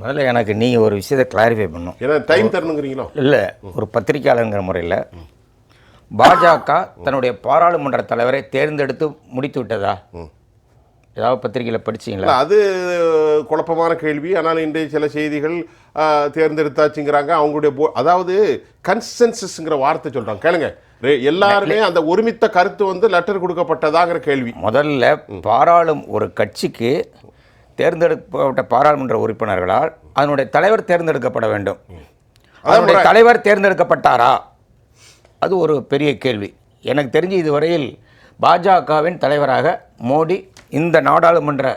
முதல்ல எனக்கு நீங்கள் ஒரு விஷயத்தை கிளாரிஃபை பண்ணும். ஏன்னா டைம் தரணுங்கிறீங்களோ? இல்லை ஒரு பத்திரிக்கையாளருங்கிற முறையில் பாஜக தன்னுடைய பாராளுமன்ற தலைவரை தேர்ந்தெடுத்து முடித்து விட்டதா? ஏதாவது பத்திரிக்கையில் படிச்சீங்களா? அது குழப்பமான கேள்வி. ஆனால் இன்றைய சில செய்திகள் தேர்ந்தெடுத்தாச்சுங்கிறாங்க. அவங்களுடைய போ அதாவது கன்சென்சஸ்ங்கிற வார்த்தை சொல்றாங்க. கேளுங்க. எல்லாருமே அந்த ஒருமித்த கருத்து வந்து லெட்டர் கொடுக்கப்பட்டதாங்கிற கேள்வி. முதல்ல பாராளும் ஒரு கட்சிக்கு தேர்ந்தெடுக்கப்பட்ட பாராளுமன்ற உறுப்பினர்களால் அதனுடைய தலைவர் தேர்ந்தெடுக்கப்பட வேண்டும். அதனுடைய தலைவர் தேர்ந்தெடுக்கப்பட்டாரா? அது ஒரு பெரிய கேள்வி. எனக்கு தெரிஞ்சு இதுவரையில் பாஜகவின் தலைவராக மோடி இந்த நாடாளுமன்ற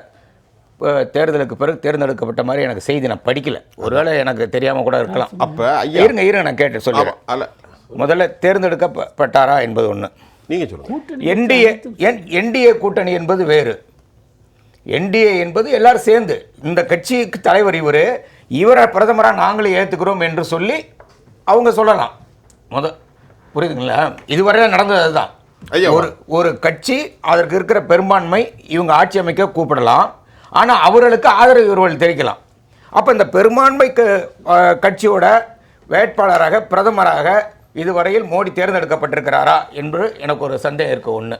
தேர்தலுக்கு பிறகு தேர்ந்தெடுக்கப்பட்ட மாதிரி எனக்கு செய்தி நான் படிக்கல. ஒருவேளை எனக்கு தெரியாமல் கூட இருக்கலாம். அப்ப இருங்க இருங்க நான் கேட்டு சொல்லுறேன் அல்ல. முதல்ல தேர்ந்தெடுக்கப்பட்டாரா என்பது ஒன்று நீங்க சொல்லுங்க. என்டிஏ என்டிஏ கூட்டணி என்பது வேறு. என்டிஏ என்பது எல்லாரும் சேர்ந்து. இந்த கட்சிக்கு தலைவர் இவர். இவரை பிரதமராக நாங்களே ஏற்றுக்கிறோம் என்று சொல்லி அவங்க சொல்லலாம். முத புரியுதுங்களா? இதுவரை நடந்தது ஐயா, ஒரு ஒரு கட்சி அதற்கு இருக்கிற பெரும்பான்மை இவங்க ஆட்சி அமைக்க கூப்பிடலாம். ஆனால் அவர்களுக்கு ஆதரவு இவர்கள் தெரிவிக்கலாம். அப்போ இந்த பெரும்பான்மை கட்சியோட வேட்பாளராக பிரதமராக இதுவரையில் மோடி தேர்ந்தெடுக்கப்பட்டிருக்கிறாரா என்று எனக்கு ஒரு சந்தேகம் இருக்கு ஒன்று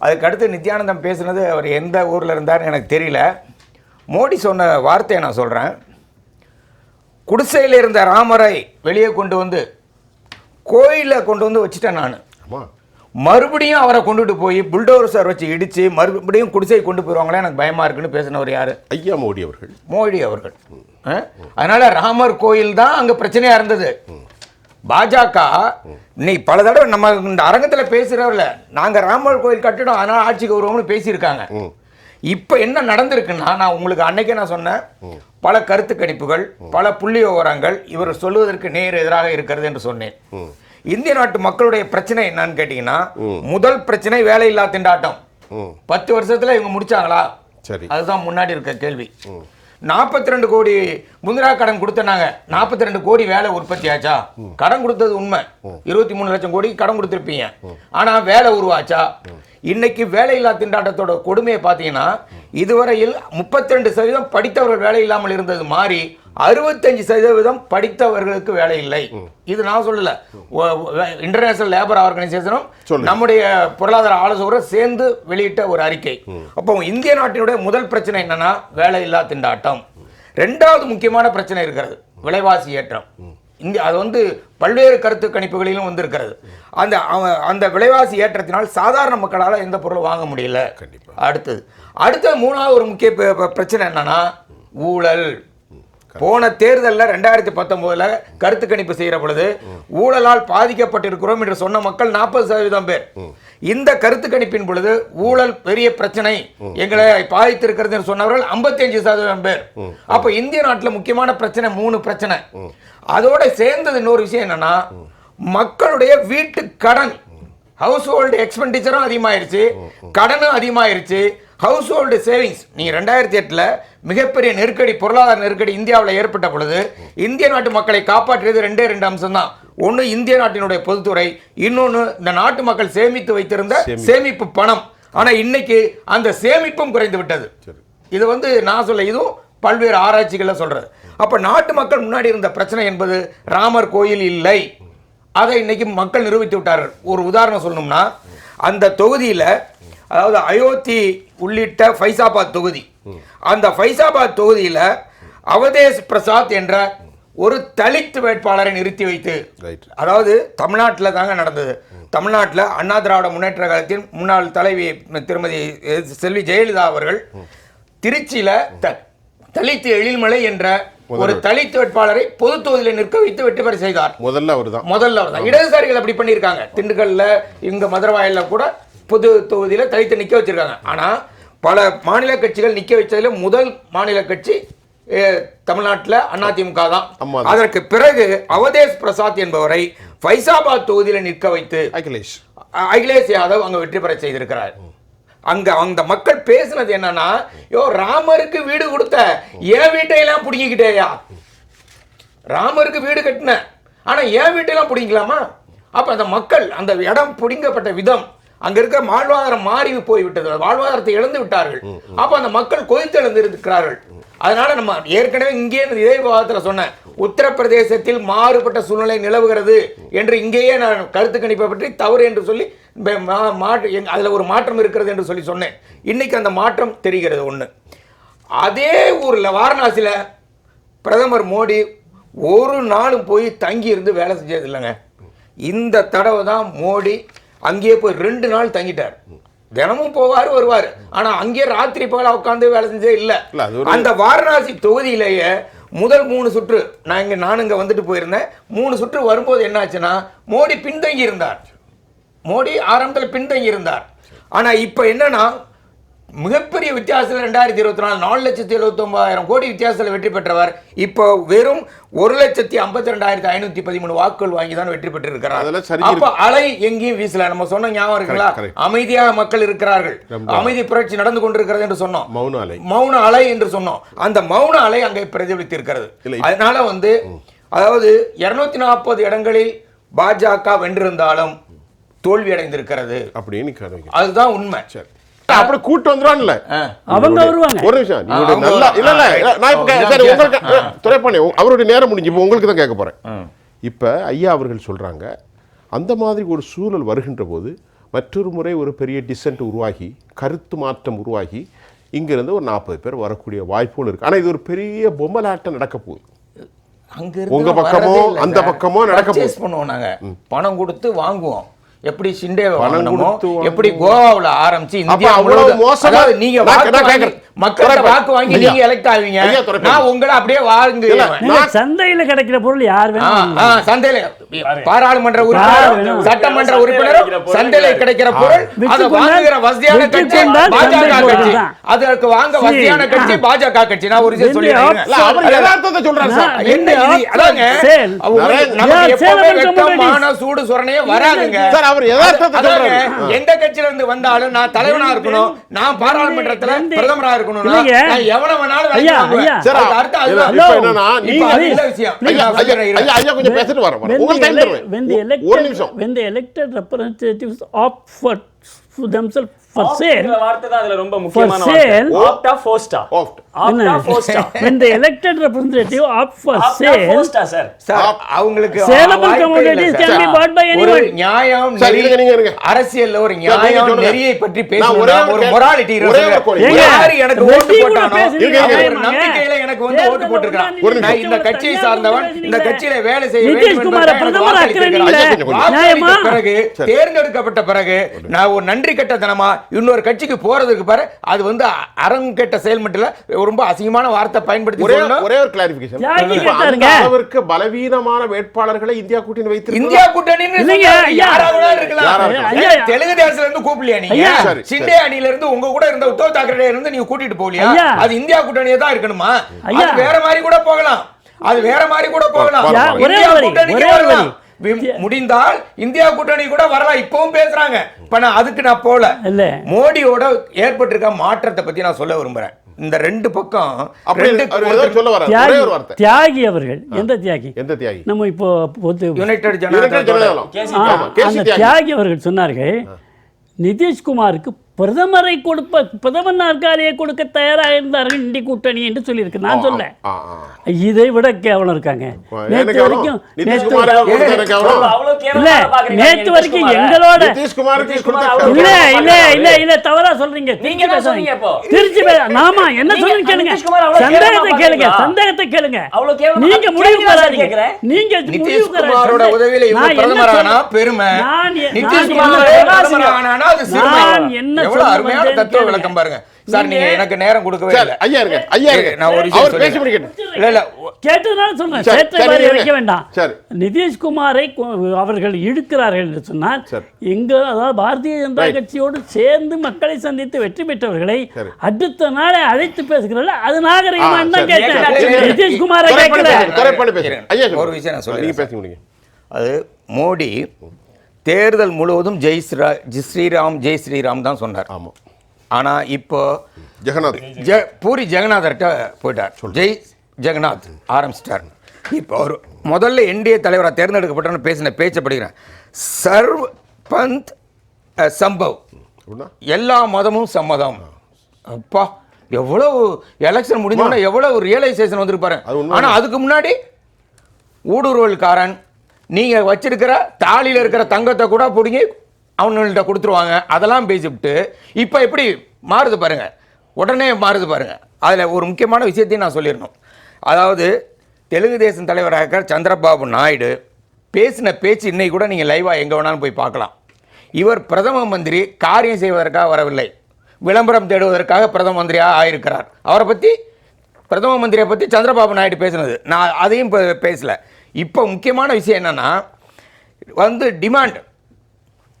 அதுக்கு அடுத்து நித்யானந்தம் பேசுனது அவர் எந்த ஊரில் இருந்தார்னு எனக்கு தெரியல. மோடி சொன்ன வார்த்தையை நான் சொல்கிறேன் குடிசையில் இருந்த ராமரை வெளியே கொண்டு வந்து கோயிலில் கொண்டு வந்து வச்சுட்டேன் நான். மறுபடியும் அவரை கொண்டுட்டு போய் புல்டோசர் வச்சு இடித்து மறுபடியும் குடிசை கொண்டு போயிடுவாங்களே எனக்கு பயமாக இருக்குன்னு பேசினவர் யார்? ஐயா மோடி அவர்கள். மோடி அவர்கள்? அதனால ராமர் கோயில் தான் அங்க பிரச்சனையா இருந்தது. பாஜக நீ பல தடவை நம்ம இந்த அரங்கத்துல பேசுறவர்ல நாங்க ராமர் கோயில் கட்டிடும் அதனால ஆட்சிக்கு வருவோம்னு பேசியிருக்காங்க. இப்ப என்ன நடந்திருக்குன்னா நான் உங்களுக்கு அன்னைக்கே நான் சொன்னேன் பல கருத்து கணிப்புகள் பல புள்ளி விவரங்கள் இவர் சொல்லுவதற்கு நேர் எதிராக இருக்கிறது என்று சொன்னேன். இந்திய நாட்டு மக்களுடைய பிரச்சனை என்னன்னு கேட்டீங்கன்னா முதல் பிரச்சனை வேலையில்லா திண்டாட்டம். பத்து வருஷத்துல இவங்க முடிச்சாங்களா? சரி. அதுதான் முன்னாடி இருக்க கேள்வி. நாற்பத்தி ரெண்டு கோடி முந்திரா கடன் கொடுத்தனாங்க. நாற்பத்தி ரெண்டு கோடி வேலை உற்பத்தி ஆச்சா? கடன் கொடுத்தது உண்மை. இருபத்தி மூணு லட்சம் கோடி கடன் கொடுத்துருப்பீங்க. ஆனா வேலை உருவாச்சா? இன்னைக்கு வேலையில்லா திண்டாட்டத்தோட கொடுமையை பார்த்தீங்கன்னா இதுவரையில் முப்பத்தி ரெண்டு சதவீதம் படித்தவர்கள் வேலை இல்லாமல் இருந்தது மாறி அறுபத்தஞ்சு சதவீதம் படித்தவர்களுக்கு வேலை இல்லை. இது நான் சொல்லல. இன்டர்நேஷனல் லேபர் ஆர்கனைசேஷனும். நம்முடைய பொருளாதார ஆலோசகரும் சேர்ந்து வெளியிட்ட ஒரு அறிக்கை. அப்போ இந்திய நாட்டினுடைய முதல் பிரச்சனை என்னன்னா வேலையில்லா திண்டாட்டம். ரெண்டாவது முக்கியமான பிரச்சனை இருக்கிறது விலைவாசி ஏற்றம். இந்திய அது வந்து பல்வேறு கருத்து கணிப்புகளிலும் வந்திருக்கிறது. அந்த அந்த விலைவாசி ஏற்றத்தினால் சாதாரண மக்களால் எந்த பொருளும் வாங்க முடியல. கண்டிப்பா. அடுத்தது அடுத்தது மூணாவது ஒரு முக்கிய பிரச்சனை என்னன்னா ஊழல். போன தேர்தலில் ரெண்டாயிரத்தி பத்தொன்பதுல கருத்து கணிப்பு செய்கிற பொழுது ஊழலால் பாதிக்கப்பட்டிருக்கிறோம் என்று சொன்ன மக்கள் நாற்பது சதவீதம் பேர். இந்த கருத்து கணிப்பின் பொழுது ஊழல் பெரிய பிரச்சனை எங்களை பாதித்திருக்கிறது என்று சொன்னவர்கள் 55% சதவீதம் பேர். அப்ப இந்திய நாட்டுல முக்கியமான பிரச்சனை மூணு பிரச்சனை. அதோட சேர்ந்தது இன்னொரு விஷயம் என்னன்னா மக்களுடைய வீட்டு கடன் ஹவுஸ் ஹோல்டு எக்ஸ்பெண்டிச்சரும் அதிகமாயிருச்சு கடனும் அதிகமாயிருச்சு. ஹவுஸ் ஹோல்டு சேவிங்ஸ் நீங்க ரெண்டாயிரத்தி எட்டுல மிகப்பெரிய நெருக்கடி பொருளாதார நெருக்கடி இந்தியாவில் ஏற்பட்ட பொழுது இந்திய நாட்டு மக்களை காப்பாற்றியது ரெண்டே ரெண்டு அம்சம் தான் ஒன்று இந்திய நாட்டினுடைய பொதுத்துறை இன்னொன்று இந்த நாட்டு மக்கள் சேமித்து வைத்திருந்த சேமிப்பு. பணம். ஆனா இன்னைக்கு அந்த சேமிப்பும் குறைந்து விட்டது. இது வந்து நான் சொல்ல இதுவும் பல்வேறு ஆராய்ச்சிகளை சொல்றது. அப்ப நாட்டு மக்கள் முன்னாடி இருந்த பிரச்சனை என்பது ராமர் கோயில் இல்லை. அதை இன்னைக்கு மக்கள் நிரூபித்து விட்டார்கள். ஒரு உதாரணம் சொல்லணும்னா அந்த தொகுதியில அதாவது அயோத்தி உள்ளிட்ட ஃபைசாபாத் தொகுதி. அந்த ஃபைசாபாத் தொகுதியில அவதேஷ் பிரசாத் என்ற ஒரு தலித் வேட்பாளரை நிறுத்தி வைத்து அதாவது தமிழ்நாட்டில் தாங்க நடந்தது. தமிழ்நாட்டில் அண்ணா திராவிட முன்னேற்ற கழகத்தின் முன்னாள் தலைவி திருமதி செல்வி ஜெயலலிதா அவர்கள் திருச்சியில த தலித் எழில்மலை என்ற ஒரு தலித் வேட்பாளரை பொது தொகுதியில் நிற்க வைத்து வெற்றி பெற செய்தார். முதல்ல அவர் தான் முதல்ல அவர் தான் இடதுசாரிகள் அப்படி பண்ணியிருக்காங்க. திண்டுக்கல்ல இங்க மதுரவாயல்ல கூட பொது தொகுதியில தலித்து நிக்க வச்சிருக்காங்க. ஆனா பல மாநில கட்சிகள் நிக்க வச்சதுல முதல் மாநில கட்சி தமிழ்நாட்டுல அதிமுக தான். அதற்கு பிறகு அவதேஷ் பிரசாத் என்பவரை ஃபைசாபாத் தொகுதியில நிற்க வைத்து அகிலேஷ். அகிலேஷ் யாதவ் அங்க வெற்றி பெற செய்திருக்கிறார். அங்க அந்த மக்கள் பேசுனது என்னன்னா யோ ராமருக்கு வீடு கொடுத்த என் வீட்டையெல்லாம் பிடிங்கிக்கிட்டேயா? ராமருக்கு வீடு கட்டின ஆனா என் வீட்டையெல்லாம் பிடிங்கலாமா? அப்ப அந்த மக்கள் அந்த இடம் பிடிங்கப்பட்ட விதம் அங்க இருக்க வாழ்வாதாரம் மாறி போய் விட்டது வாழ்வாதாரத்தை இழந்து விட்டார்கள். அப்ப அந்த மக்கள் கொதித்தெழுந்து இருக்கிறார்கள் அதனால நம்ம ஏற்கனவே இங்கே இதே விவாதத்தில் சொன்னேன். உத்தரப்பிரதேசத்தில் மாறுபட்ட சூழ்நிலை நிலவுகிறது என்று இங்கேயே நான் கருத்து கணிப்பை பற்றி தவறு என்று சொல்லி அதுல ஒரு மாற்றம் இருக்கிறது என்று சொல்லி சொன்னேன். இன்னைக்கு அந்த மாற்றம் தெரிகிறது ஒண்ணு. அதே ஊர்ல வாரணாசியில பிரதமர் மோடி ஒரு நாளும் போய் தங்கி இருந்து வேலை செஞ்சது இல்லைங்க. இந்த தடவை தான் மோடி அங்கேயே போய் ரெண்டு நாள் தங்கிட்டார். தினமும் போவார் வருவார். ஆனா அங்கேயே ராத்திரி பகலா உட்காந்து வேலை செஞ்சதே இல்ல. அந்த வாரணாசி தொகுதியிலேயே முதல் மூணு சுற்று நான் இங்க நான் இங்க வந்துட்டு போயிருந்தேன். மூணு சுற்று வரும்போது என்னாச்சுன்னா மோடி பின்தங்கி இருந்தார் மோடி ஆரம்பத்தில் பின்தங்கி இருந்தார் ஆனா இப்போ என்னன்னா மிகப்பெரிய வித்தியாசத்தில் ரெண்டாயிரத்தி இருபத்தி நாலு நாலு லட்சத்தி எழுபத்தொம்பதாயிரம் கோடி வித்தியாசத்தில் வெற்றி பெற்றவர். இப்போ வெறும் ஒரு லட்சத்தி ஐம்பத்தி ரெண்டாயிரத்தி ஐநூத்தி பதிமூணு வாக்குகள் வாங்கி தான் வெற்றி பெற்றிருக்கிறார். அப்ப அலை எங்கேயும் வீசல. நம்ம சொன்ன ஞாபகம் இருக்குங்களா. அமைதியாக மக்கள் இருக்கிறார்கள். அமைதி புரட்சி நடந்து கொண்டிருக்கிறது என்று சொன்னோம். மௌன அலை. மௌன அலை என்று சொன்னோம். அந்த மௌன அலை அங்கே பிரதிபலித்து இருக்கிறது அதனால வந்து அதாவது இருநூத்தி நாற்பது இடங்களில் பாஜக வென்றிருந்தாலும் தோல்வி அடைந்திருக்கிறது. அப்படின்னு அதுதான் உண்மை. சரி. அப்படி கூட்டு வந்துடுவான்ல. அவங்க வருவாங்க. ஒரு நிமிஷம் நல்லா இல்ல இல்ல நான் இப்ப. உங்களுக்கு துறைப்பாணி அவருடைய நேரம் முடிஞ்சு இப்போ உங்களுக்கு தான் கேட்க போறேன். இப்ப ஐயா அவர்கள் சொல்றாங்க அந்த மாதிரி ஒரு சூழல் வருகின்ற போது மற்றொரு முறை ஒரு பெரிய டிசென்ட் உருவாகி கருத்து மாற்றம் உருவாகி இங்கிருந்து ஒரு நாற்பது பேர் வரக்கூடிய வாய்ப்புகள் இருக்கு. ஆனா இது ஒரு பெரிய பொம்மலாட்டம் நடக்க போகுது. அங்க இருந்து உங்க பக்கமோ. அந்த பக்கமோ நடக்க பண்ணுவோம் நாங்க. பணம் கொடுத்து வாங்குவோம். எப்படி வாங்குவோம். எப்படி கோவாவுல ஆரம்பிச்சு இந்தியா அவ்வளவு மோசமா- நீங்க நான் வாக்கு வாங்கி வாங்கி. நீங்க எலெக்ட் ஆவீங்க. நான் உங்களை அப்படியே நான்- சந்தையில கிடைக்கிற பொருள் யார் சந்தையில பாராளுமன்ற உறுப்பினர்? சட்டமன்ற உறுப்பினர் சந்தையில கிடைக்கிற பொருள் அதை வாங்குகிற வசதியான கட்சி பாஜக சந்தை கட்சி. அதற்கு வாங்க. வசதியான கட்சி. பாஜக கட்சி. நான் ஒரு அதாவது- யதார்த்தத்தை சார். நான் என்ன இது? அதாங்க, நமக்கு எப்பவுமே சூடு சொரணையே வராதுங்க. சார் அவர் யதார்த்தத்தை எந்த கட்சியில இருந்து வந்தாலும் நான் தலைவனா இருக்கணும். நான் பாராளுமன்றத்துல பிரதமரா இருக்கணும்னா எவன வேணாலும் ஐயா. சார் என்னன்னா நீங்க கொஞ்சம் பேசிட்டு வரேன் when உங்களுக்கு the டைம் தருவேன். when the ஒ- elected ஒரு நிமிஷம். when the elected representatives opt for for themselves for sale. sale. Opt. when the elected representative opt for sale அவங்களுக்கு Saleable commodities can be bought by ஒரு anyone. நியாயம் நெறி-. அரசியல்ல ஒரு. நெறியை பற்றி நான் ஒரே மொராலிட்டி யாரு எனக்கு ஓட்டு போட்டானோ? நம்பிக்கையில எனக்கு வந்து ஓட்டு போட்டிருக்கான். நான் இந்த கட்சியை சார்ந்தவன் இந்த கட்சியில வேலை செய்ய வேண்டும் பிறகு தேர்ந்தெடுக்கப்பட்ட பிறகு நான் ஒரு நன்றி கட்டத்தனமா இன்னொரு கட்சிக்கு போறதுக்கு பாரு அது வந்து அரங்கெட்ட செயல் மட்டும் ரொம்ப அசிங்கமான வார்த்தை பயன்படுத்தி ஒரே ஒரே ஒரு கிளாரிபிகேஷன்? அளவிற்கு பலவீனமான வேட்பாளர்களை இந்தியா கூட்டணி வைத்திருக்கிறது இந்தியா ஐயா. தெலுங்கு தேசத்துல இருந்து கூப்பிடலையா நீங்க? சிண்டே அணியில இருந்து உங்க கூட இருந்த உத்தவ் தாக்கரே இருந்து நீங்க கூட்டிட்டு போகலையா. அது இந்தியா கூட்டணியே தான் இருக்கணுமா? ஐயா. அது வேற மாதிரி கூட போகலாம். அது வேற மாதிரி கூட போகலாம். ஒரே ஒரே முடிந்தால் இந்தியா கூட்டணி கூட வரலாம். இப்பவும் பேசுறாங்க. இப்ப நான் அதுக்கு நான் போல. இல்ல. மோடியோட ஏற்பட்டிருக்க மாற்றத்தை பத்தி நான் சொல்ல விரும்புறேன். இந்த ரெண்டு பக்கம் தியாகி ஒரு வார்த்தை. தியாகி அவர்கள். எந்த தியாகி? எந்த தியாகி? நம்ம இப்போ பொது யுனைடெட் ஜனதா. தியாகி. அவர்கள் சொன்னார்கள் நிதிஷ்குமாருக்கு பிரதமரை கொடுப்ப பிரதமர் நாற்காலியை கொடுக்க தயாராக இருந்தார்கள் இந்தி கூட்டணி என்று சொல்லியிருக்கு. நான் சொல்ல. இதை விட கேவலம் இருக்காங்க. எனக்கு நேற்று? வரைக்கும் இல்ல நேற்று வரைக்கும் எங்களோட இல்ல இல்ல. இல்ல இல்ல தவறா சொல்றீங்க. நீங்க திருச்சி நாமா என்ன சொல்லுங்க கேளுங்க. சந்தேகத்தை கேளுங்க? சந்தேகத்தை கேளுங்க. நீங்க முடிவு கேக்குறேன். நீங்க முடிவு நிதிஷ்குமாரோட வராதீங்க. உதவியில இவங்க? பெருமை. பிரதமர் ஆனானா அது சிறுமை. நான் என்ன எவ்வளவு சொல்ல அருமையான தத்துவ. விளக்கம் பாருங்க சார் நீங்க எனக்கு நேரம் கொடுக்கவே இல்லை ஐயா இருங்க ஐயா இருங்க நான் ஒரு விஷயம் அவர் பேசி. முடிக்கட்டும் இல்ல இல்ல கேட்டதுனால சொல்றேன் இருங்க. வைக்க வேண்டாம் சரி. நிதிஷ்குமாரை அவர்கள் இழுக்கிறார்கள் என்று சொன்னால். எங்க அதாவது பாரதிய ஜனதா. கட்சியோடு சேர்ந்து மக்களை சந்தித்து வெற்றி பெற்றவர்களை. அடுத்த நாளே அழைத்து பேசுகிறார்கள் அது நாகரிகமா ஆ, என்ன சரி. கேட்டேன். நிதிஷ்குமாரை சொல்லுங்க. ஒரு விஷயம் நான் நீங்க பேசி முடிங்க அது மோடி தேர்தல் முழுவதும் ஜெய் ஸ்ரீரா ஜி ஸ்ரீராம் ஜெய் ஸ்ரீராம் தான் சொன்னார். ஆமா. ஆனா இப்போ ஜெகநாத். ஜெ பூரி ஜெகநாதர்கிட்ட போயிட்டார். ஜெய் ஜெகநாத் ஆரம்பிச்சிட்டார். இப்போ அவர் முதல்ல என்டிஏ தலைவராக தேர்ந்தெடுக்கப்பட்டன்னு பேசின பேச்சை படிக்கிறேன். சர்வ் பந்த் சம்பவ். எல்லா மதமும் சம்மதம். அப்பா எவ்வளவு எலெக்ஷன் முடிஞ்சோன்னா எவ்வளவு ரியலைசேஷன் வந்திருப்பாரு அது உண்மை. ஆனா அதுக்கு முன்னாடி ஊடுருவல்காரன் நீங்கள் வச்சிருக்கிற தாலியில் இருக்கிற தங்கத்தை கூட பிடுங்கி அவனுங்கள்ட்ட கொடுத்துருவாங்க. அதெல்லாம் பேசிவிட்டு இப்போ எப்படி மாறுது பாருங்க. உடனே மாறுது பாருங்கள் அதில் ஒரு முக்கியமான விஷயத்தையும் நான் சொல்லிடணும். அதாவது தெலுங்கு தேசம் தலைவராக இருக்கிற சந்திரபாபு நாயுடு பேசின பேச்சு இன்னைக்கு கூட நீங்கள் லைவாக எங்கே வேணாலும் போய் பார்க்கலாம். இவர் பிரதம மந்திரி காரியம் செய்வதற்காக வரவில்லை. விளம்பரம் தேடுவதற்காக பிரதம மந்திரியாக ஆயிருக்கிறார். அவரை பற்றி பிரதம மந்திரியை பற்றி சந்திரபாபு நாயுடு பேசினது. நான் அதையும் இப்போ பேசல. இப்போ முக்கியமான விஷயம் என்னன்னா வந்து டிமாண்ட்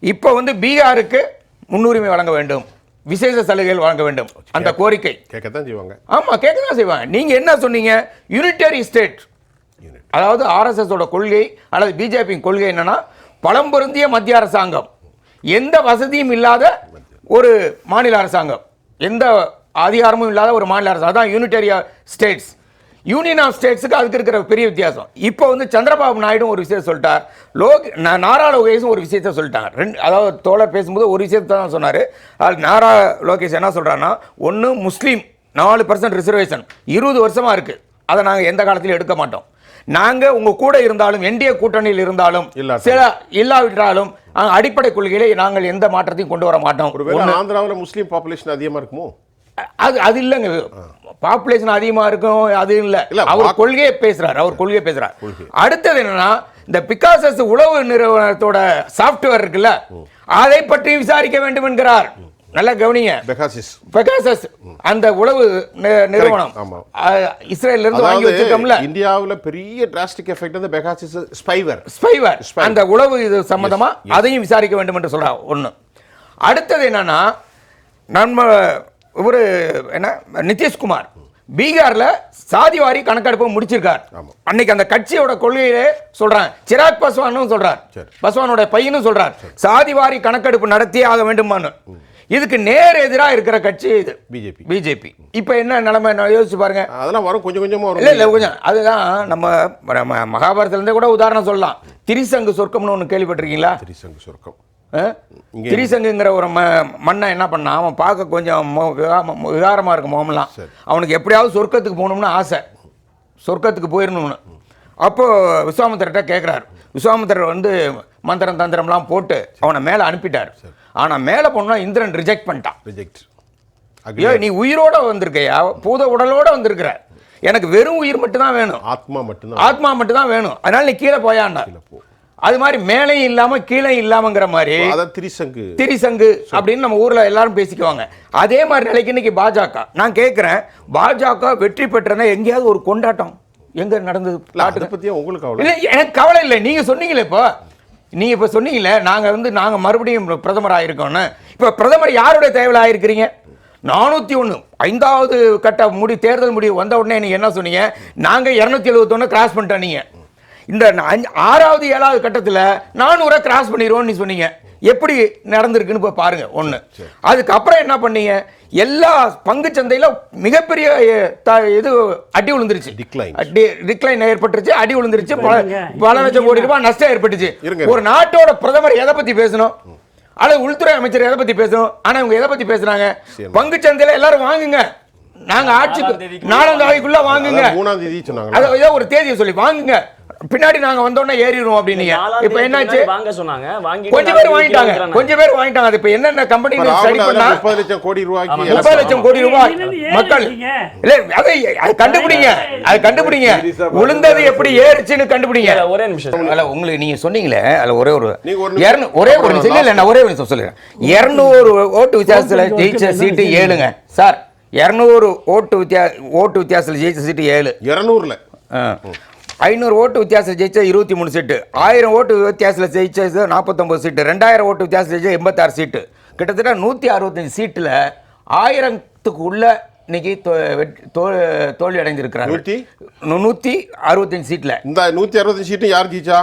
இப்போ வந்து பீகாருக்கு முன்னுரிமை வழங்க வேண்டும். விசேஷ சலுகைகள் வழங்க வேண்டும். அந்த கோரிக்கை. கேட்கத்தான் செய்வாங்க. ஆமா கேட்க தான் செய்வாங்க. நீங்க என்ன சொன்னீங்க? Unitary state. அதாவது ஓட கொள்கை அல்லது பிஜேபி கொள்கை என்னன்னா பலம் பொருந்திய மத்திய அரசாங்கம். எந்த வசதியும் இல்லாத ஒரு மாநில அரசாங்கம். எந்த அதிகாரமும் இல்லாத ஒரு மாநில அரசாங்கம். அதான் யூனிட்டரி ஸ்டேட்ஸ் யூனியன் ஆஃப் ஸ்டேட்ஸுக்கு அதுக்கு இருக்கிற பெரிய வித்தியாசம். இப்போ வந்து சந்திரபாபு நாயுடு ஒரு விஷயம் சொல்லிட்டார். லோக் நாரா லோகேஷும் ஒரு விஷயத்த சொல்லிட்டாங்க. ரெண்டு அதாவது தோழர் பேசும்போது ஒரு விஷயத்தை தான் சொன்னார். அது நாரா லோகேஷ் என்ன சொல்கிறாருன்னா ஒன்று முஸ்லீம் நாலு பர்சன்ட் ரிசர்வேஷன் இருபது வருஷமாக இருக்குது அதை நாங்கள் எந்த காலத்திலும் எடுக்க மாட்டோம். நாங்கள் உங்கள் கூட இருந்தாலும் என்டிஏ கூட்டணியில் இருந்தாலும் இல்லாட்டாலும். சில இல்லாவிட்டாலும் அடிப்படை கொள்கையிலே நாங்கள் எந்த மாற்றத்தையும் கொண்டு வர மாட்டோம். ஆந்திராவில் முஸ்லீம் பாப்புலேஷன் அதிகமா இருக்குமோ? அது அது இல்லைங்க. பாப்புலேஷன் அதிகமா இருக்கும் அது இல்ல. இல்ல, அவர் கொள்கையை பேசுறாரு அவர் கொள்கையை பேசுறாரு. அடுத்தது என்னன்னா இந்த பிகாசஸ் உளவு நிறுவனத்தோட சாஃப்ட்வேர் இருக்குல்ல அதை பற்றி விசாரிக்க வேண்டும் என்கிறார். நல்லா கவனிங்க. பெகாசிஸ் பெகாசஸ் அந்த உளவு நிறுவனம். இஸ்ரேல்ல இருந்து வாங்கி வச்சிருக்கோம்ல. இந்தியாவுல பெரிய டிராஸ்டிக் எஃபெக்ட் வந்து பெகாசிஸ் ஸ்பைவர் ஸ்பைவர். அந்த உளவு இது சம்பந்தமா அதையும் விசாரிக்க வேண்டும் என்று சொல்றாங்க ஒண்ணு. அடுத்தது என்னன்னா நம்ம இவரு என்ன? நிதிஷ்குமார். பீகார்ல சாதிவாரி கணக்கெடுப்பு முடிச்சிருக்கார். அன்னைக்கு அந்த கட்சியோட கொள்கையிலே சொல்றாங்க. சிராக் பஸ்வானும் சொல்றார். பஸ்வானோட பையனும் சொல்றார். சாதிவாரி கணக்கெடுப்பு நடத்தியே ஆக வேண்டுமான்னு. இதுக்கு நேர் எதிரா இருக்கிற கட்சி இது. பிஜேபி. பிஜேபி. இப்போ என்ன நிலைமை? யோசிச்சு பாருங்க. அதெல்லாம் வரும். கொஞ்சம் கொஞ்சமா இல்ல இல்ல வரும் கொஞ்சம். அதுதான் நம்ம நம்ம மகாபாரதத்துல இருந்தே கூட உதாரணம் சொல்லலாம். திரிசங்கு சொர்க்கம்னு ஒண்ணு கேள்விப்பட்டிருக்கீங்களா? திரிசங்கு சுருக்கம். திரிசங்குங்கிற ஒரு ம மண்ணை என்ன பண்ணான் அவன் பார்க்க கொஞ்சம் மொ- விகாம- விகாரமா இருக்கும் முகமெல்லாம். சரி. அவனுக்கு எப்படியாவது சொர்க்கத்துக்கு போகணும்னு ஆசை. சொர்க்கத்துக்கு போயிடணும்னு அப்போ விஸ்வாமித்திரர்கிட்ட கேட்குறாரு விஸ்வாமித்திரர் வந்து மந்திரம் தந்திரம்லாம் போட்டு அவனை மேலே அனுப்பிட்டார். ஆனா மேலே போனா இந்திரன் ரிஜெக்ட் பண்ணிட்டான். ரிஜெக்ட் ஐயோ நீ உயிரோட வந்திருக்கையா? பூத உடலோட வந்திருக்கிற எனக்கு வெறும் உயிர் மட்டும் தான் வேணும். ஆத்மா மட்டும்தான் ஆத்மா மட்டும் தான் வேணும். அதனால நீ கீழே போயாண்டா. அது மாதிரி மேலையும் இல்லாம கீழே இல்லாமங்கிற மாதிரி திரிசங்கு. திரிசங்கு அப்படின்னு நம்ம ஊர்ல எல்லாரும் பேசிக்குவாங்க. அதே மாதிரி நிலைக்கு இன்னைக்கு பாஜக. நான் கேட்கிறேன் பாஜக வெற்றி பெற்றனா எங்கேயாவது ஒரு கொண்டாட்டம் எங்க நடந்தது? அதை. பத்தியா உங்களுக்கு அவ்வளவு இல்ல எனக்கு கவலை இல்லை. நீங்க சொன்னீங்களே இப்போ. நீங்க இப்ப சொன்னீங்களே நாங்க வந்து நாங்க மறுபடியும் பிரதமர் ஆயிருக்கோம்னு. இப்ப பிரதமர் யாருடைய தேவையில் ஆயிருக்கிறீங்க? நானூத்தி ஒண்ணு ஐந்தாவது கட்ட முடி தேர்தல் முடிவு வந்த உடனே நீங்க என்ன சொன்னீங்க? நாங்க இருநூத்தி எழுபத்தொன்னு கிராஸ் பண்ணிட்டோம் நீங்க. இந்த அஞ்சு- ஆறாவது ஏழாவது கட்டத்துல நானூறை கிராஸ் பண்ணிடுவோம்னு நீ சொன்னீங்க. எப்படி நடந்திருக்குன்னு இப்போ பாருங்க ஒண்ணு. அதுக்கப்புறம் என்ன பண்ணீங்க? எல்லா பங்கு சந்தையில மிகப்பெரிய இது அடி விழுந்துருச்சு Decline. டிக்ளைன் ஏற்பட்டுருச்சு அடி விழுந்துருச்சு பல லட்சம் கோடி ரூபாய் நஷ்டம் ஏற்பட்டுச்சு. ஒரு நாட்டோட பிரதமர் எதை பத்தி பேசணும்? அல்லது உள்துறை அமைச்சர் எதை பத்தி பேசணும்? ஆனா இவங்க எதை பத்தி பேசுறாங்க? சரி. பங்கு சந்தையில எல்லாரும் வாங்குங்க. நாங்க ஆட்சிக்கு நாலாம் தேதிக்கு நாலாம் தேதிக்குள்ள வாங்குங்க. மூணாம் தேதி சொன்னாங்க அத ஏதோ ஒரு தேதியை சொல்லி வாங்குங்க. பின்னாடி நாங்க வந்தோடனே ஏறிடுவோம் அப்படின்னீங்க நாலாம் இப்ப என்னாச்சு? வாங்க சொன்னாங்க. கொஞ்சம் பேர் வாங்கிட்டாங்க. கொஞ்சம் பேர் வாங்கிட்டாங்க. அது இப்ப என்னென்ன கம்பெனி ராகுல் பண்ணா? முப்பது லட்சம் கோடி ரூபாய்க்கு ஆமா, முப்பது லட்சம் கோடி ரூபாய். மக்கள்? இல்ல அதை அது கண்டுபிடிங்க. அது கண்டுபிடிங்க. உளுந்தது எப்படி ஏறுச்சுன்னு கண்டுபிடிங்க. ஒரே நிமிஷம். அல்ல உங்களுக்கு நீங்க சொன்னீங்களே அதுல ஒரே ஒரு ஒரு ஒரே நிமிஷம். இல்ல நான் ஒரே ஒரு நிமிஷம் சொல்லுறேன் இருநூறு ஓட்டு வித்தியாசத்துல ஜெயிச்ச சீட்டு. ஏழுங்க. சார் இருநூறு ஓட்டு வித்தியா ஓட்டு வித்தியாசத்துல ஜெயிச்ச சீட்டு ஏழு. இருநூறுல. ஐநூறு ஓட்டு வித்தியாசம் ஜெயிச்ச இருபத்தி மூணு சீட்டு. ஆயிரம் ஓட்டு வித்தியாசத்தில் ஜெயிச்சது நாற்பத்தொம்பது சீட்டு. ரெண்டாயிரம் ஓட்டு வித்தியாசம் ஜெயிச்ச எண்பத்தாறு சீட்டு. கிட்டத்தட்ட நூற்றி அறுபத்தஞ்சு சீட்டில் ஆயிரத்துக்கு உள்ள இன்னைக்கு தோல்வி அடைந்திருக்கிறாங்க நூத்தி? நூற்றி அறுபத்தஞ்சு சீட்டில். இந்த நூத்தி அறுபது சீட்டு யார் ஜெயிச்சா?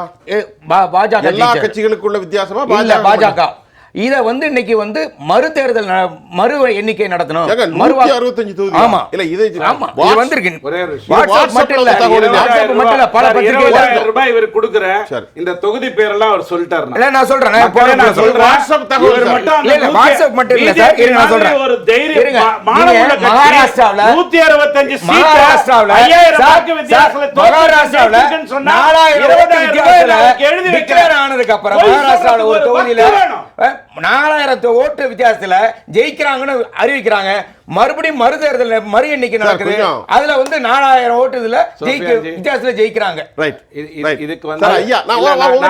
பாஜக எல்லா. கட்சிகளுக்குள்ள வித்தியாசமா பாஜக இத வந்து இன்னைக்கு வந்து மறு தேர்தல் மறு எண்ணிக்கை நடத்தணும் 165 தொகுதி. ஆமா இல்ல, இது- ஆமா இது வந்திருக்கு. வாட்ஸ்அப் மட்டும் இல்ல. வாட்ஸ்அப் மட்டும் இல்ல பல பத்திரிகைகள் ரூபாய் இவர் கொடுக்குற. இந்த தொகுதி பேரெல்லாம் அவர் சொல்லிட்டாரு இல்ல நான் சொல்றேன் நான். வாட்ஸ்அப் தகவல். மட்டும் இல்ல, வாட்ஸ்அப் மட்டும் இல்ல சார். BJP இருங்க, நான் சொல்றேன். ஒரு தைரியம் இருங்க. மா- மானமுள்ள நீங்க கட்சி மகாராஷ்டிராவுல- 165 சீட்டை மகாராஷ்டிராவுல 5000 சார், வாக்கு வித்தியாசத்துல சார், தோத்து மகாராஷ்டிராவுல ஜெயிச்சிருக்குன்னு சொன்னா, 4000 ஓட்டு 20,000 வித்தியாசத்துல ரூபாய் எழுதி. ஆனதுக்கு அப்புறம் மகாராஷ்டிராவுல ஒரு தொகுதியில 4000 ஓட்டு வித்தியாசத்துல ஜெயிக்கிறாங்கன்னு அறிவிக்கிறாங்க. மறுபடியும் மறு தேர்தல் மறு எண்ணிக்கை நடக்குது. அதுல வந்து 4000 ஓட்டு இதுல ஜெயிக்க. வித்தியாசத்துல ஜெயிக்கிறாங்க. இதுக்கு வந்து ஐயா